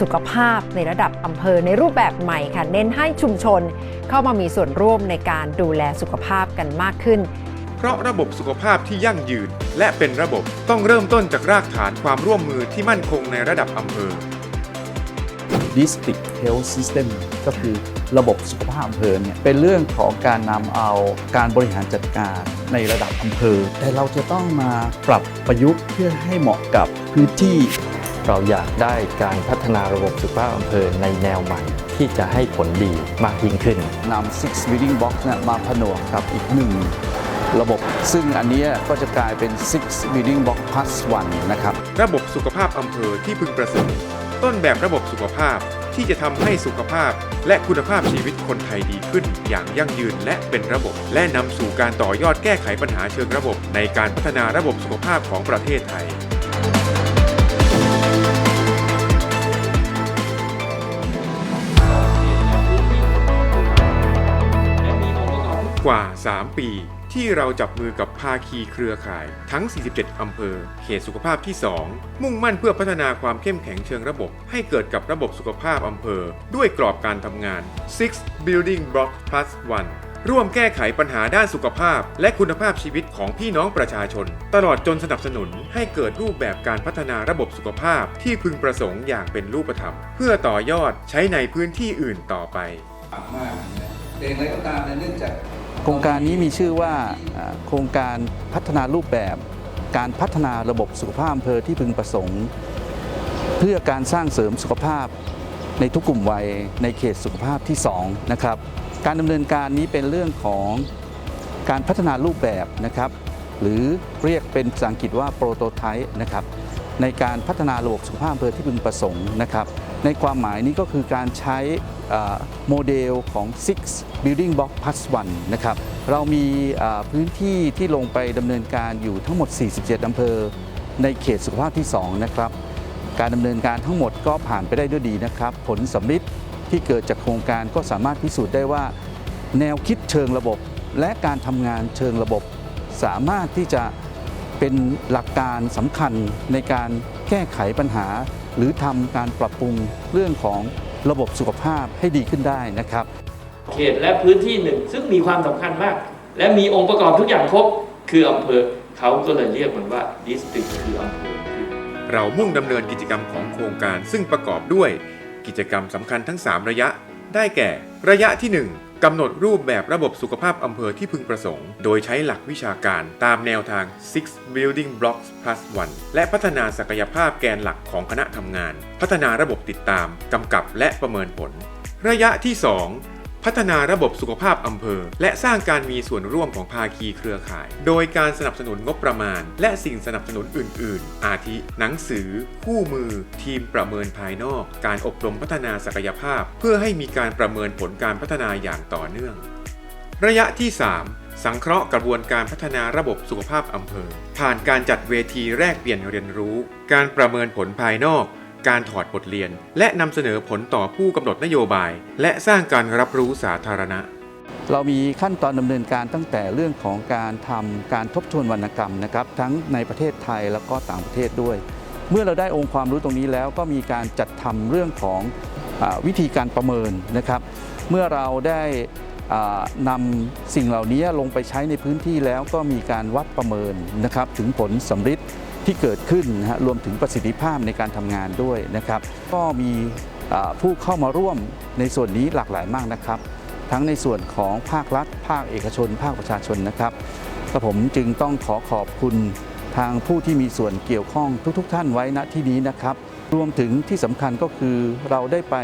สุขภาพในระดับอำเภอในรูปแบบใหม่ค่ะ เน้นให้ชุมชนเข้ามามีส่วนร่วมในการดูแลสุขภาพกันมากขึ้น เพราะระบบสุขภาพที่ยั่งยืน และเป็นระบบต้องเริ่มต้นจากรากฐานความร่วมมือที่มั่นคงในระดับอำเภอ District Health System ก็คือระบบสุขภาพอำเภอเนี่ยเป็นเรื่องของการนำเอาการบริหารจัดการในระดับอำเภอ แต่เราจะต้องมาปรับประยุกต์เพื่อให้เหมาะกับพื้นที่ เราอยากได้การพัฒนาระบบสุขภาพอำเภอในแนวใหม่ ที่จะให้ผลดีมากยิ่งขึ้นนำ six building box เนี่ยมาผนวกกับอีกหนึ่งระบบ ซึ่งอันเนี้ยก็จะกลายเป็น six building box plus one นะครับ ระบบสุขภาพอำเภอที่พึงประสงค์ต้นแบบระบบสุขภาพที่จะทำให้สุขภาพ และคุณภาพชีวิตคนไทยดีขึ้น อย่างยั่งยืนและเป็นระบบ และนำสู่การต่อยอดแก้ไขปัญหาเชิงระบบ ในการพัฒนาระบบสุขภาพของประเทศไทย กว่า 3 ปี ที่เราจับมือกับภาคีเครือข่ายทั้ง 47 อำเภอ เขตสุขภาพที่ 2 มุ่งมั่นเพื่อพัฒนาความเข้มแข็งเชิงระบบ ให้เกิดกับระบบสุขภาพอำเภอ ด้วยกรอบการทำงาน Six Building Block Plus One ร่วมแก้ไขปัญหาด้านสุขภาพ และคุณภาพชีวิตของพี่น้องประชาชน ตลอดจนสนับสนุนให้เกิดรูปแบบการพัฒนาระบบสุขภาพที่พึงประสงค์อย่างเป็นรูปธรรม เพื่อต่อยอดใช้ในพื้นที่อื่นต่อไปมากนะแต่อย่างไรก็ตามเนื่องจาก โครงการนี้มีชื่อว่าโครงการพัฒนารูปแบบ การพัฒนาระบบสุขภาพอำเภอที่พึงประสงค์ เพื่อการสร้างเสริมสุขภาพในทุกกลุ่มวัยในเขตสุขภาพที่2นะครับการดำเนินการนี้เป็นเรื่องของการพัฒนารูปแบบนะครับหรือเรียกเป็นภาษาอังกฤษว่าโปรโตไทป์นะครับในการพัฒนาระบบสุขภาพอำเภอที่พึงประสงค์นะครับในความหมายนี้ก็คือการใช้ โมเดลของ six building block plus one นะครับ เรามีพื้นที่ที่ลงไปดำเนินการอยู่ทั้งหมด 47อำเภอในเขตสุขภาพที่ 2 นะครับ การดำเนินการทั้งหมดก็ผ่านไปได้ด้วยดีนะครับ ผลสำลิดที่เกิดจากโครงการก็สามารถพิสูจน์ได้ว่า แนวคิดเชิงระบบ และการทำงานเชิงระบบ สามารถที่จะเป็นหลักการสำคัญในการแก้ไขปัญหา หรือทำการปรับปรุงเรื่องของ ระบบสุขภาพให้ดีขึ้นได้นะครับ เขตและพื้นที่หนึ่งซึ่งมีความสำคัญมาก และมีองค์ประกอบทุกอย่างครบคืออำเภอเขาก็เลยเรียกมันว่าดิสตริกคืออำเภอคือเรามุ่งดำเนินกิจกรรมของโครงการซึ่งประกอบด้วยกิจกรรมสำคัญทั้ง 3 ระยะ ได้แก่ ระยะที่ 1กำหนดรูปแบบระบบสุขภาพอำเภอที่พึงประสงค์ โดยใช้หลักวิชาการตามแนวทาง Six Building Blocks Plus One และพัฒนาศักยภาพแกนหลักของคณะทำงาน พัฒนาระบบติดตามกำกับและประเมินผล ระยะที่ 2 พัฒนาระบบสุขภาพอำเภอ และสร้างการมีส่วนร่วมของภาคีเครือข่าย โดยการสนับสนุนงบประมาณ และสิ่งสนับสนุนอื่น ๆ อาทิ หนังสือ คู่มือ ทีมประเมินภายนอก การอบรมพัฒนาศักยภาพ เพื่อให้มีการประเมินผลการพัฒนาอย่างต่อเนื่อง ระยะที่ 3สังเคราะห์กระบวนการพัฒนาระบบสุขภาพอำเภอ ผ่านการจัดเวทีแลกเปลี่ยนเรียนรู้ การประเมินผลภายนอก การถอดบทเรียน และนำเสนอผลต่อผู้กำหนดนโยบาย และสร้างการรับรู้สาธารณะ เรามีขั้นตอนดำเนินการตั้งแต่เรื่องของการทำการทบทวนวรรณกรรมนะครับทั้งในประเทศไทยแล้วก็ต่างประเทศด้วย เมื่อเราได้องค์ความรู้ตรงนี้แล้วก็มีการจัดทำเรื่องของอวิธีการประเมินนะครับ เมื่อเราได้อ่านำสิ่งเหล่านี้ลงไปใช้ในพื้นที่แล้วก็มีการวัดประเมินนะครับถึงผลสำฤทธิ์ ที่เกิดขึ้นนะฮะรวมถึงประสิทธิภาพในการทำงานด้วยนะครับ ก็มีผู้เข้ามาร่วมในส่วนนี้หลากหลายมากนะครับ ทั้งในส่วนของภาครัฐ ภาคเอกชน ภาคประชาชนนะครับกระผมจึงต้องขอขอบคุณทางผู้ที่มีส่วนเกี่ยวข้องทุกๆท่านไว้ณที่นี้นะครับ รวมถึงที่สำคัญก็คือเราได้ไป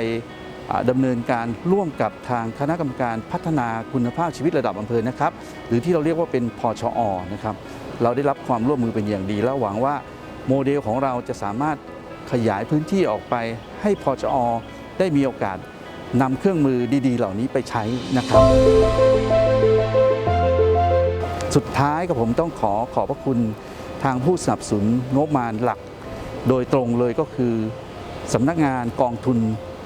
อ่าดำเนินการร่วมกับทางคณะกรรมการพัฒนาคุณภาพชีวิตระดับอำเภอนะครับ หรือที่เราเรียกว่าเป็นพชอนะครับ เราได้รับความร่วมมือเป็นอย่างดี แล้วหวังว่าโมเดลของเราจะสามารถขยายพื้นที่ออกไป ให้พอชอได้มีโอกาสนำเครื่องมือดี ๆ เหล่านี้ไปใช้นะครับ สุดท้ายกับผมต้องขอขอบพระคุณทางผู้สนับสนุนงบประมาณหลัก โดยตรงเลยก็คือสำนักงานกองทุน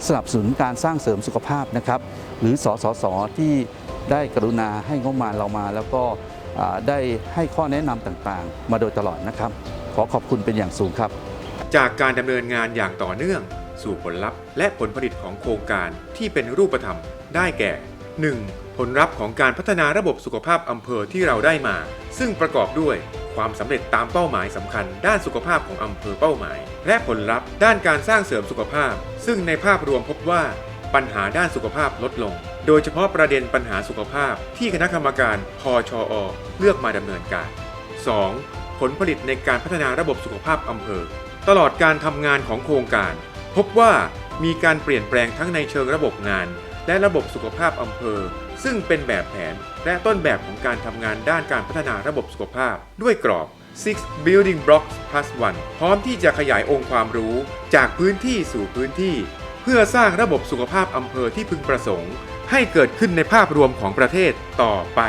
สนับสนุนการสร้างเสริมสุขภาพนะครับ หรือสสสที่ได้กรุณาให้งบประมาณเรามา แล้วก็ ได้ให้ข้อแนะนำต่างๆ มาโดยตลอดนะครับ ขอขอบคุณเป็นอย่างสูงครับ จากการดำเนินงานอย่างต่อเนื่อง สู่ผลลัพธ์และผลผลิตของโครงการที่เป็นรูปธรรม ได้แก่ 1. ผลลัพธ์ของการพัฒนาระบบสุขภาพอำเภอที่เราได้มา ซึ่งประกอบด้วยความสำเร็จตามเป้าหมายสำคัญ ด้านสุขภาพของอำเภอเป้าหมาย และผลลัพธ์ด้านการสร้างเสริมสุขภาพ ซึ่งในภาพรวมพบว่า ปัญหาด้านสุขภาพลดลง โดยเฉพาะประเด็นปัญหาสุขภาพที่คณะกรรมการพชอเลือกมาดำเนินการ 2. ผลผลิตในการพัฒนาระบบสุขภาพอำเภอ ตลอดการทำงานของโครงการ พบว่ามีการเปลี่ยนแปลงทั้งในเชิงระบบงาน และระบบสุขภาพอำเภอ ซึ่งเป็นแบบแผน และต้นแบบของการทำงานด้านการพัฒนาระบบสุขภาพ ด้วยกรอบ six building blocks plus one พร้อมที่จะขยายองค์ความรู้จากพื้นที่สู่พื้นที่ เพื่อสร้างระบบสุขภาพอำเภอที่พึงประสงค์ ให้เกิดขึ้นในภาพรวมของประเทศต่อไป